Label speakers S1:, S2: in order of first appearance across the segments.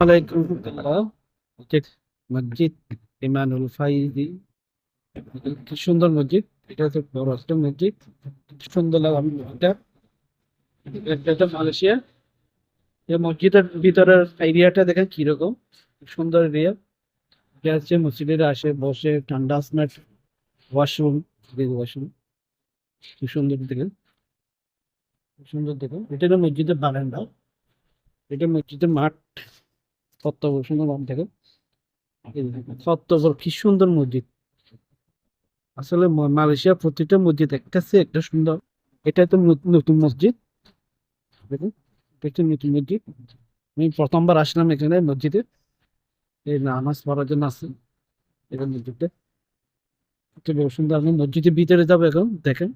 S1: আলাইকুম। মসজিদ। মসজিদ ইমানুল ফাইজি। কি সুন্দর মসজিদ। এটা হচ্ছে বড় একটা মসজিদ। সুন্দর লাগে আমি এটা এটা মালয়েশিয়া। এই মসজিদের ভিতরের এরিয়াটা দেখেন কীরকম। সুন্দর এরিয়া। এটা হচ্ছে মসজিদের আসে বসে ঠান্ডা স্নাট ওয়াশরুম ওয়াশরুম। কি সুন্দর দেখেন। সুন্দর দেখেন। এটা মসজিদের বারান্দা। এটা মসজিদের মাঠ। কত সুন্দর এই দেখেন, কত বড় কি সুন্দর মসজিদ। আসলে মালয়েশিয়ার প্রতিটা মসজিদ একটা একটা সুন্দর। এটা তো নতুন নতুন মসজিদ। দেখুন এটা নতুন মসজিদ। আমি প্রথমবার আসলাম এখানে মসজিদে। এই নামাজ পড়ার জন্য আসছি এটা মসজিদটা এটা সুন্দর আমি মসজিদের ভিতরে যাব এখন দেখেন।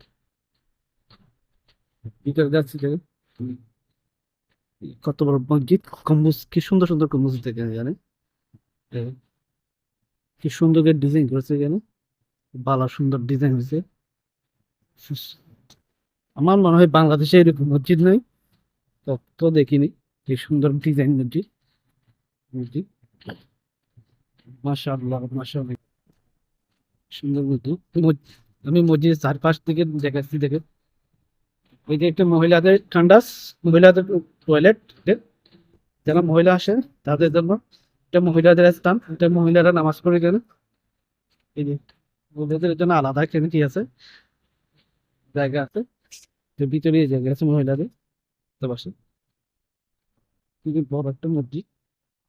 S1: ভিতরে যাচ্ছি দেখেন। কত বড় মসজিদ গম্বুজ কি সুন্দর সুন্দর গম্বুজ দেখেন এখানে দেখেন। কি সুন্দর ডিজাইন করেছে এখানে ভালো সুন্দর ডিজাইন হয়েছে। আমার মনে হয় বাংলাদেশে এরকম মসজিদ নেই। তো তো দেখিনি কি সুন্দর ডিজাইন মসজিদ। মসজিদ। মাশাআল্লাহ মাশাআল্লাহ। সুন্দর মসজিদ। আমি মসজিদের চারপাশ থেকে দেখাচ্ছি দেখে ওই যে মহিলাদের ঠান্ডাস, মহিলাদের টয়লেট যারা মহিলা আসে তাদের জন্য এটা মহিলাদের স্থান, এটা মহিলারা নামাজ পড়ে গেলে। এই যে মহিলাদের জন্য আলাদা আছে? জায়গা আছে তো ভিতরে জায়গা আছে মহিলাদের খুবই বড় একটা মসজিদ,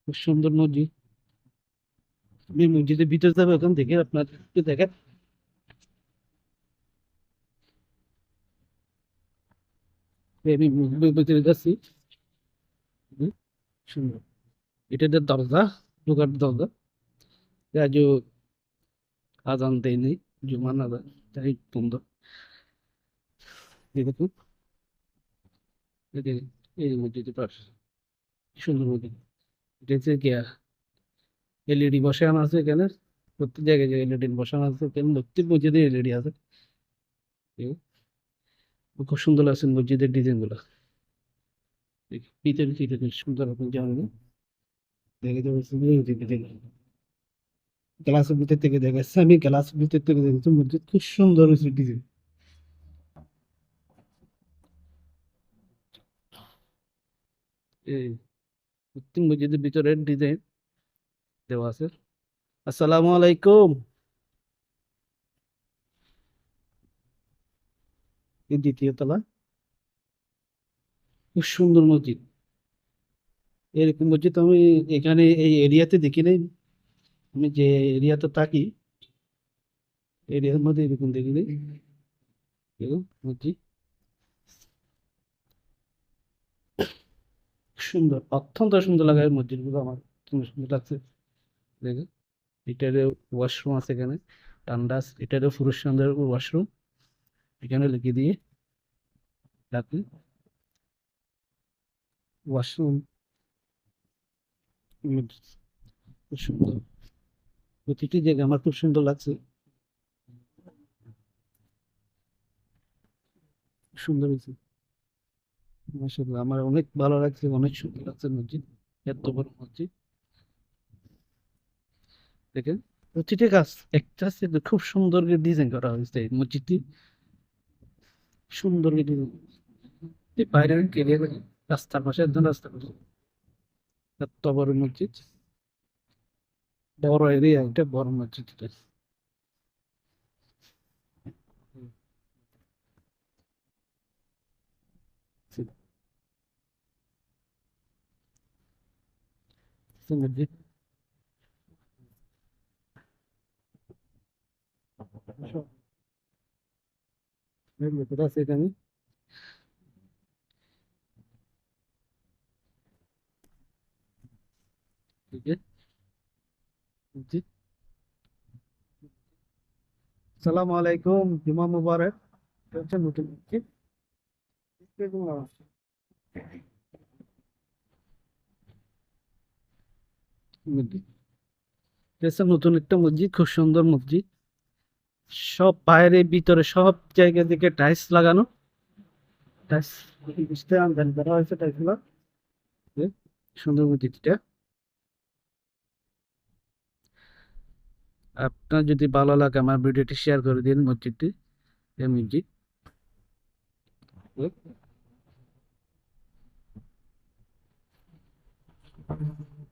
S1: খুব সুন্দর মসজিদ। মসজিদের ভিতরে যাব এখন দেখে আপনার দেখেন এই আমি মসজিদের ভিতরে এটা দরজা দরজা আজ আজান দেয়নি জুমান বন্ধ এই সুন্দর এটা এলইডি বসানো আছে এখানে প্রত্যেক জায়গায় যে এলইডি বসানো আছে এখানে প্রত্যেক মসজিদে এলইডি আছে খুব সুন্দর আছে মসজিদের ডিজাইনগুলা। দেখি, ভিতরে কি সুন্দর আপনি জানেন। গ্লাসের ভিতর থেকে দেখাচ্ছে আমি গ্লাসের ভিতর থেকে দেখেছি মসজিদ খুব সুন্দর হয়েছে ডিজাইন মসজিদের ভিতরে ডিজাইন দেওয়া আছে। আসসালামু আলাইকুম। এই দ্বিতীয় তলা খুব সুন্দর মসজিদ। এরকম মসজিদ আমি এখানে এই এরিয়াতে দেখি নাই। আমি যে এরিয়াতে থাকি, এরিয়ার মধ্যে এরকম দেখি নাই। এরকম মসজিদ। সুন্দর, অত্যন্ত সুন্দর লাগে মসজিদগুলো আমার। সুন্দর সুন্দর লাগছে। দেখে এটার ওয়াশরুম আছে এখানে। টান্ডাস এটারও পুরুষদের ওয়াশরুম এখানে লিখে দিয়ে রাখি। ওয়াশরুম খুব সুন্দর। প্রতিটি জায়গা আমার খুব সুন্দর লাগছে। সুন্দর হয়েছে। মাশাআল্লাহ, আমার অনেক ভালো লাগছে, অনেক সুন্দর লাগছে মসজিদ, এত বড় মসজিদ। দেখেন, প্রতিটি গাছ, একটা খুব সুন্দর ডিজাইন করা হয়েছে এই মসজিদটি। সুন্দর করে বাইরে কেরিয়া রাস্তার পাশে একদম রাস্তার পাশে। এত বড় মসজিদ। বড় এরিয়া এটা বড় মসজিদ এটা। এই মসজিদ আছে আছে মসজিদ আলাইকুম জুমা মুবারক হচ্ছে নতুন এটা নতুন একটা মসজিদ, খুব সুন্দর মসজিদ। সব বাইরে, ভিতরে সব জায়গা থেকে টাইস লাগানো। টাইস বুঝতে আমদানি করা হয়েছে টাইসগুলো সুন্দর মূর্তিটা আপনার যদি ভালো লাগে আমার ভিডিওটি শেয়ার করে দিন মসজিদটি, এই মসজিদ। Thank you.